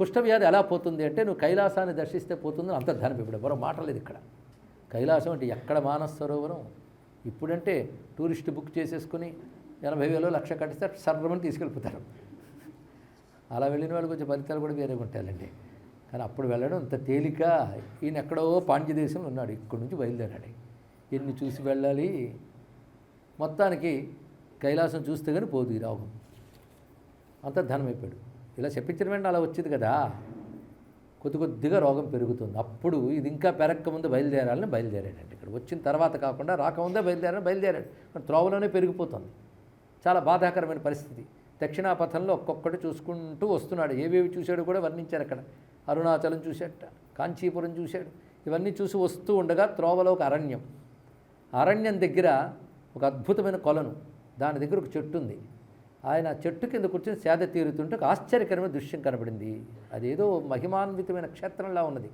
కుష్ఠవ్యాధి ఎలా పోతుంది అంటే నువ్వు కైలాసాన్ని దర్శిస్తే పోతుందో అంతర్ధానం ఇప్పుడు ఎవరో మాట లేదు ఇక్కడ. కైలాసం అంటే ఎక్కడ మానస సరోవరం ఇప్పుడంటే టూరిస్ట్ బుక్ చేసేసుకుని ఎనభై వేలు లక్ష కట్టిస్తే సర్రమని తీసుకెళ్ళిపోతారు. అలా వెళ్ళిన వాళ్ళు కొంచెం ఫలితాలు కూడా వేరే ఉంటాయండి కానీ అప్పుడు వెళ్ళడం అంత తేలిక. ఈయన ఎక్కడో పాండ్య దేశంలో ఉన్నాడు ఇక్కడి నుంచి బయలుదేరాడు. ఎన్ని చూసి వెళ్ళాలి. మొత్తానికి కైలాసం చూస్తే కానీ పోదు ఈ రోగం. అంతర్ధానం అయిపోయాడు ఇలా చెప్పించడం వెంటనే అలా వచ్చింది కదా. కొద్ది కొద్దిగా రోగం పెరుగుతుంది. అప్పుడు ఇది ఇంకా పెరక్క ముందు బయలుదేరాలని బయలుదేరాడండి ఇక్కడ. వచ్చిన తర్వాత కాకుండా రాకముందే బయలుదేరాలని బయలుదేరాడు. కానీ త్రోవలోనే పెరిగిపోతుంది. చాలా బాధాకరమైన పరిస్థితి. దక్షిణాపథంలో ఒక్కొక్కటి చూసుకుంటూ వస్తున్నాడు. ఏవేవి చూశాడు కూడా వర్ణించారు అక్కడ. అరుణాచలం చూశాడట కాంచీపురం చూశాడు. ఇవన్నీ చూసి వస్తూ ఉండగా త్రోవలో ఒక అరణ్యం. అరణ్యం దగ్గర ఒక అద్భుతమైన కొలను. దాని దగ్గర ఒక చెట్టు ఉంది. ఆయన చెట్టు కింద కూర్చొని సేద తీరుతుంటే ఒక ఆశ్చర్యకరమైన దృశ్యం కనబడింది. అదేదో మహిమాన్వితమైన క్షేత్రంలా ఉన్నది.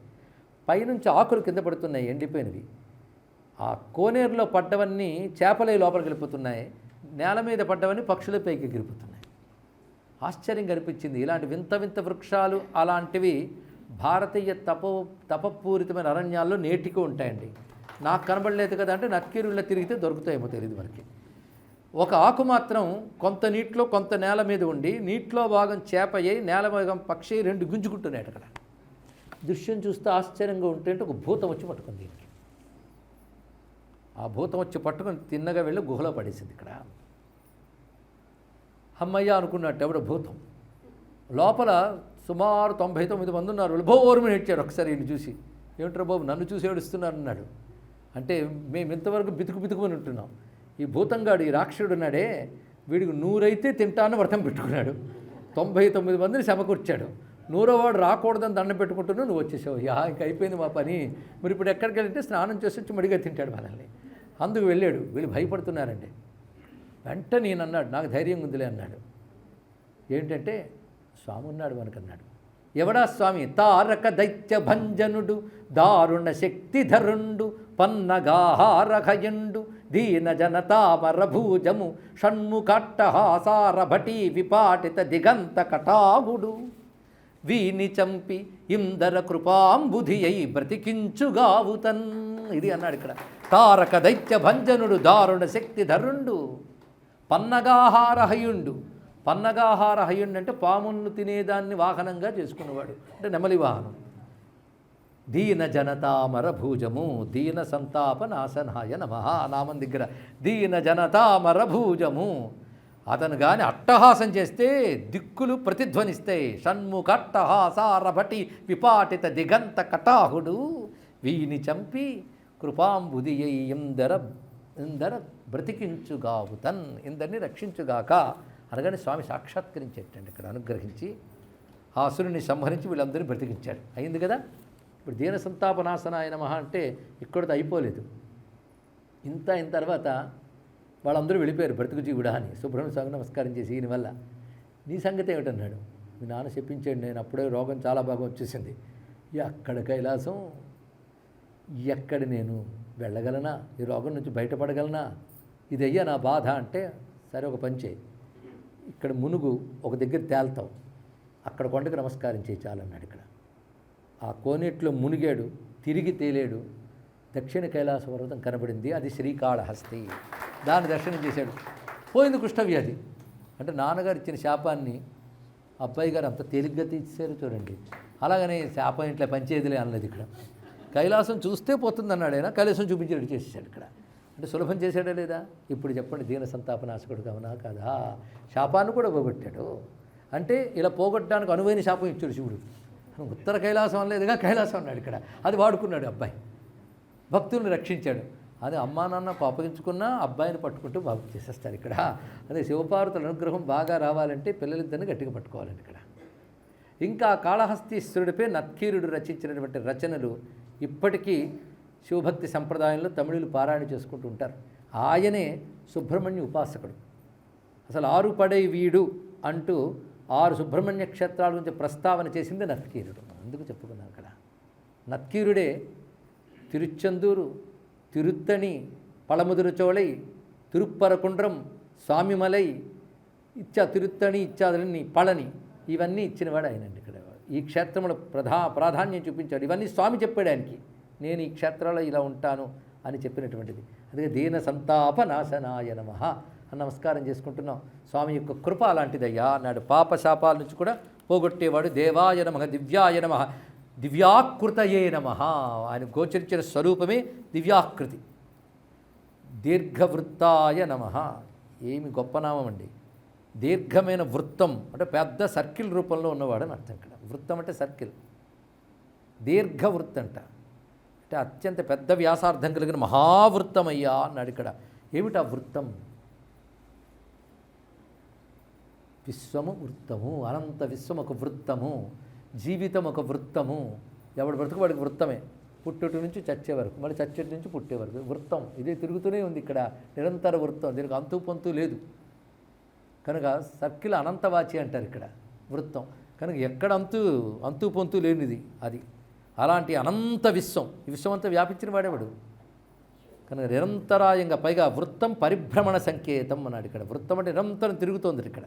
పైనుంచి ఆకులు కింద పడుతున్నాయి ఎండిపోయినవి. ఆ కోనేరులో పడ్డవన్నీ చేపలే లోపలికి వెళ్ళిపోతున్నాయి. నేల మీద పడ్డవన్నీ పక్షుల పైకి ఎగిరిపోతున్నాయి. ఆశ్చర్యం కనిపించింది ఇలాంటి వింత వింత వృక్షాలు అలాంటివి భారతీయ తప తపపూరితమైన అరణ్యాల్లో నేటికి ఉంటాయండి. నాకు కనబడలేదు కదా అంటే నక్కిరుల్లో తిరిగితే దొరుకుతాయేమో తెలియదు మనకి. ఒక ఆకు మాత్రం కొంత నీటిలో కొంత నేల మీద ఉండి నీటిలో భాగం చేప అయ్యి నేల భాగం పక్షి రెండు గుంజుకుంటున్నాయి అక్కడ. దృశ్యం చూస్తే ఆశ్చర్యంగా ఉంటే ఒక భూతం వచ్చి పట్టుకుంది దీనికి. ఆ భూతం వచ్చి పట్టుకొని తిన్నగా వెళ్ళి గుహలో పడేసింది ఇక్కడ. అమ్మయ్య అనుకున్నట్టు ఎవడ భూతం. లోపల సుమారు తొంభై తొమ్మిది మంది ఉన్నారు. వాళ్ళు ఓర్మని ఏడ్చారు ఒకసారి ఈయన చూసి. ఏమిట్రా బాబు నన్ను చూసి ఏడుస్తున్నాను అన్నాడు. అంటే మేము ఇంతవరకు బితుకు బితుకుమని ఉంటున్నాం. ఈ భూతంగాడు ఈ రాక్షసుడు ఉన్నాడే వీడికి నూరైతే తింటాను వ్రతం పెట్టుకున్నాడు. తొంభై తొమ్మిది మందిని సమకూర్చాడు. నూరవాడు రాకూడదని దండం పెట్టుకుంటున్నావు నువ్వు వచ్చేసావు. యా ఇంక అయిపోయింది మా పని. మరి ఇప్పుడు ఎక్కడికి వెళ్తే స్నానం చేసి వచ్చి మడిగా తింటాడు మనల్ని. అందుకు వెళ్ళాడు. వీళ్ళు భయపడుతున్నారండి. వెంట నేను అన్నాడు నాకు ధైర్యం ఉందిలే అన్నాడు. ఏంటంటే స్వామి ఉన్నాడు మనకన్నాడు. ఎవడా స్వామి? తారక దైత్య భంజనుడు దారుణ శక్తిధరుండు పన్నగాహారఘయుండు దీన జనతామరభూజము షణ్ముఖట్టహాసార భటీ విపాటిత దిగంత కటాగుడు వీని చంపి ఇందర కృపాంబుధి అయి బ్రతికించుగావుతన్. ఇది అన్నాడు ఇక్కడ. తారక దైత్య భంజనుడు దారుణ శక్తిధరుండు పన్నగాహారహయుండు పన్నగాహార హయుణ్ణి అంటే పామును తినేదాన్ని వాహనంగా చేసుకునేవాడు అంటే నెమలి వాహనం. దీన జనతామర భూజము దీన సంతాప నాశనాయ నమ నామం దగ్గర. దీన జనతామర భూజము. అతను కానీ అట్టహాసం చేస్తే దిక్కులు ప్రతిధ్వనిస్తాయి షణ్ముఖ అట్టహాసారభటి విపాటిత దిగంత కటాహుడు వీని చంపి కృపాంబుది ఇందర బ్రతికించుగావుతన్ బ్రతికించుగావు తన్ ఇందరిని రక్షించుగాక. అనగానే స్వామి సాక్షాత్కరించేటండి ఇక్కడ అనుగ్రహించి. ఆ అసురుని సంహరించి వీళ్ళందరినీ బ్రతికించాడు. అయింది కదా? ఇప్పుడు దీన ఆయన మహా అంటే ఇక్కడితో అయిపోలేదు. ఇంత అయిన తర్వాత వాళ్ళందరూ వెళ్ళిపోయారు బ్రతుకుజీవుడా అని. సుబ్రహ్మణ్య స్వామి నమస్కారం చేసి ఈయన వల్ల. నీ సంగతి ఏమిటన్నాడు? మీ నాన్న చెప్పించాడు నేను అప్పుడే రోగం చాలా బాగా వచ్చేసింది. ఎక్కడ కైలాసం ఎక్కడ నేను వెళ్ళగలనా? ఈ రోగం నుంచి బయటపడగలనా? ఇది అయ్యా నా బాధ అంటే సరే ఒక పని చేయి. ఇక్కడ మునుగు ఒక దగ్గర తేల్తావు. అక్కడ కొండకు నమస్కారం చేయి చాలన్నాడు ఇక్కడ. ఆ కోనేట్లో మునిగాడు తిరిగి తేలేడు. దక్షిణ కైలాస పర్వతం కనబడింది. అది శ్రీకాళహస్తి. దాన్ని దర్శనం చేశాడు. పోయింది కుష్ఠవ్యాధి అంటే నాన్నగారు ఇచ్చిన శాపాన్ని అబ్బాయి గారు అంత తేలిగ్గా తీసేశారు చూడండి. అలాగనే శాపం ఇంట్లో పంచేదిలే అన్నది ఇక్కడ. కైలాసం చూస్తే పోతుంది అన్నాడు ఆయన. కైలాసం చూపించేది చేసేసాడు ఇక్కడ. అంటే సులభం చేశాడా లేదా? ఇప్పుడు చెప్పండి దీన సంతాపనాశకుడు కావునా కదా? శాపాన్ని కూడా పోగొట్టాడు. అంటే ఇలా పోగొట్టడానికి అనువైన శాపం ఇచ్చాడు శివుడు. ఉత్తర కైలాసం అనలేదుగా కైలాసం అన్నాడు ఇక్కడ. అది వాడుకున్నాడు అబ్బాయి. భక్తుల్ని రక్షించాడు. అది అమ్మా నాన్న అప్పగించుకున్నా అబ్బాయిని పట్టుకుంటూ బాగు చేసేస్తారు ఇక్కడ. అదే శివపార్వతుల అనుగ్రహం బాగా రావాలంటే పిల్లలిద్దరిని గట్టిగా పట్టుకోవాలండి ఇక్కడ. ఇంకా కాళహస్తీశ్వరుడిపై నత్కీరుడు రచించినటువంటి రచనలు ఇప్పటికీ శివభక్తి సంప్రదాయంలో తమిళులు పారాయణ చేసుకుంటూ ఉంటారు. ఆయనే సుబ్రహ్మణ్య ఉపాసకుడు. అసలు ఆరు పడే వీడు అంటూ ఆరు సుబ్రహ్మణ్య క్షేత్రాల గురించి ప్రస్తావన చేసింది నత్కీరుడు. అందుకు చెప్పుకున్నాం అక్కడ నత్కీరుడే తిరుచెందూరు తిరుత్తణి పళముదురుచోళై తిరుప్పరకుండ్రం స్వామిమలై ఇచ్చా తిరుత్తణి ఇచ్చాదని పళని ఇవన్నీ ఇచ్చినవాడు ఆయనండి ఇక్కడ. ఈ క్షేత్రంలో ప్రధా ప్రాధాన్యం చూపించాడు. ఇవన్నీ స్వామి చెప్పాడు ఆయనకి. నేను ఈ క్షేత్రంలో ఇలా ఉంటాను అని చెప్పినటువంటిది. అందుకే దీన సంతాప నాశనాయ నమ అని నమస్కారం చేసుకుంటున్నాం. స్వామి యొక్క కృప అలాంటిదయ్యా అన్నాడు పాప శాపాల నుంచి కూడా పోగొట్టేవాడు దేవాయ నమ దివ్యాయ నమ దివ్యాకృతయే నమ ఆయన గోచరించిన స్వరూపమే దివ్యాకృతి. దీర్ఘవృత్తాయ నమ. ఏమి గొప్ప నామం అండి. దీర్ఘమైన వృత్తం అంటే పెద్ద సర్కిల్ రూపంలో ఉన్నవాడు అని అర్థం ఇక్కడ. వృత్తం అంటే సర్కిల్. దీర్ఘవృత్తం అంట అంటే అత్యంత పెద్ద వ్యాసార్థం కలిగిన మహావృత్తమయ్యా అన్నాడు ఇక్కడ. ఏమిటి ఆ వృత్తం? విశ్వము వృత్తము. అనంత విశ్వం ఒక వృత్తము. జీవితం ఒక వృత్తము. ఎవడు బ్రతుకు వాడికి వృత్తమే. పుట్టుటి నుంచి చచ్చే వరకు. మళ్ళీ చచ్చేటి నుంచి పుట్టే వరకు. వృత్తం. ఇదే తిరుగుతూనే ఉంది ఇక్కడ. నిరంతర వృత్తం. దీనికి అంతు పొంతు లేదు. కనుక సర్కిల్ అనంతవాచి అంటారు ఇక్కడ. వృత్తం. కనుక ఎక్కడ అంతు అంతు పొంతు లేనిది అది. అలాంటి అనంత విశ్వం. ఈ విశ్వం అంతా వ్యాపించిన వాడేవాడు? కనుక నిరంతరాయంగా పైగా వృత్తం పరిభ్రమణ సంకేతం అన్నాడు ఇక్కడ. వృత్తం అంటే నిరంతరం తిరుగుతోంది ఇక్కడ.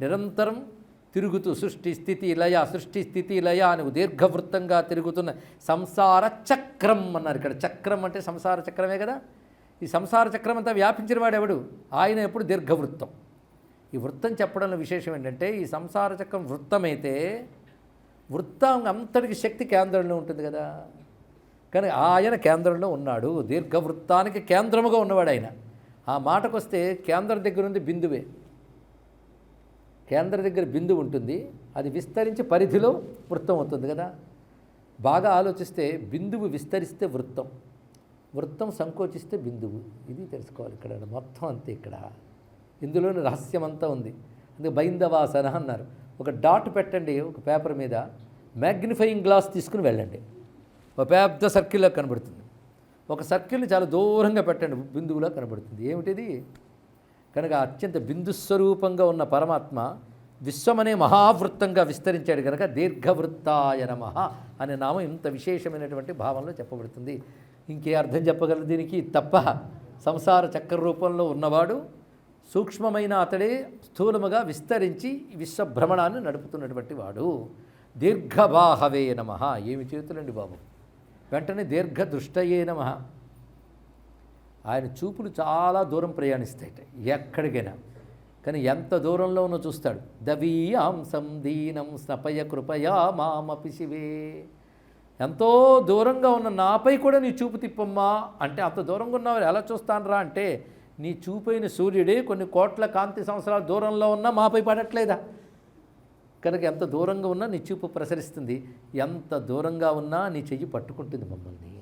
నిరంతరం తిరుగుతూ సృష్టి స్థితి లయ సృష్టి స్థితి లయ అని దీర్ఘవృత్తంగా తిరుగుతున్న సంసార చక్రం అన్నారు ఇక్కడ. చక్రం అంటే సంసార చక్రమే కదా? ఈ సంసార చక్రం అంతా వ్యాపించిన వాడెవడు? ఆయన ఎప్పుడు దీర్ఘవృత్తం. ఈ వృత్తం చెప్పడంలో విశేషం ఏంటంటే ఈ సంసార చక్రం వృత్తమైతే వృత్తాంగ అంతటికి శక్తి కేంద్రంలో ఉంటుంది కదా. కానీ ఆయన కేంద్రంలో ఉన్నాడు దీర్ఘవృత్తానికి కేంద్రముగా ఉన్నవాడు ఆయన. ఆ మాటకొస్తే కేంద్రం దగ్గర ఉంది బిందువే. కేంద్ర దగ్గర బిందువు ఉంటుంది అది విస్తరించి పరిధిలో వృత్తం అవుతుంది కదా. బాగా ఆలోచిస్తే బిందువు విస్తరిస్తే వృత్తం వృత్తం సంకోచిస్తే బిందువు. ఇది తెలుసుకోవాలి ఇక్కడ మొత్తం అంతే ఇక్కడ. ఇందులోని రహస్యం అంతా ఉంది. అందుకే బైందవాసన అన్నారు. ఒక డాట్ పెట్టండి ఒక పేపర్ మీద మ్యాగ్నిఫైయింగ్ గ్లాస్ తీసుకుని వెళ్ళండి. ఒక పెద్ద సర్కిల్లో కనబడుతుంది. ఒక సర్కిల్ని చాలా దూరంగా పెట్టండి బిందువులా కనబడుతుంది. ఏమిటిది? కనుక అత్యంత బిందుస్వరూపంగా ఉన్న పరమాత్మ విశ్వమనే మహావృత్తంగా విస్తరించాడు కనుక దీర్ఘవృత్తాయ నమ అనే నామం ఇంత విశేషమైనటువంటి భావంలో చెప్పబడుతుంది. ఇంకే అర్థం చెప్పగలరు దీనికి? తప్ప సంసార చక్ర రూపంలో ఉన్నవాడు సూక్ష్మమైన అతడే స్థూలముగా విస్తరించి ఈ విశ్వభ్రమణాన్ని నడుపుతున్నటువంటి వాడు. దీర్ఘబాహవే నమ. ఏమి చేతులండి బాబు? వెంటనే దీర్ఘదృష్టయే నమ. ఆయన చూపులు చాలా దూరం ప్రయాణిస్తాయట ఎక్కడికైనా. కానీ ఎంత దూరంలో ఉన్నో చూస్తాడు. దవీయాంసం దీనం స్నపయ కృపయా మామపి శివే. ఎంతో దూరంగా ఉన్న నాపై కూడా నీ చూపు తిప్పమ్మా. అంటే అంత దూరంగా ఉన్నవారు ఎలా చూస్తానరా అంటే నీ చూపైన సూర్యుడే కొన్ని కోట్ల కాంతి సంవత్సరాల దూరంలో ఉన్నా మాపై పడట్లేదా? కనుక ఎంత దూరంగా ఉన్నా నీ చూపు ప్రసరిస్తుంది. ఎంత దూరంగా ఉన్నా నీ చెయ్యి పట్టుకుంటుంది మమ్మల్ని.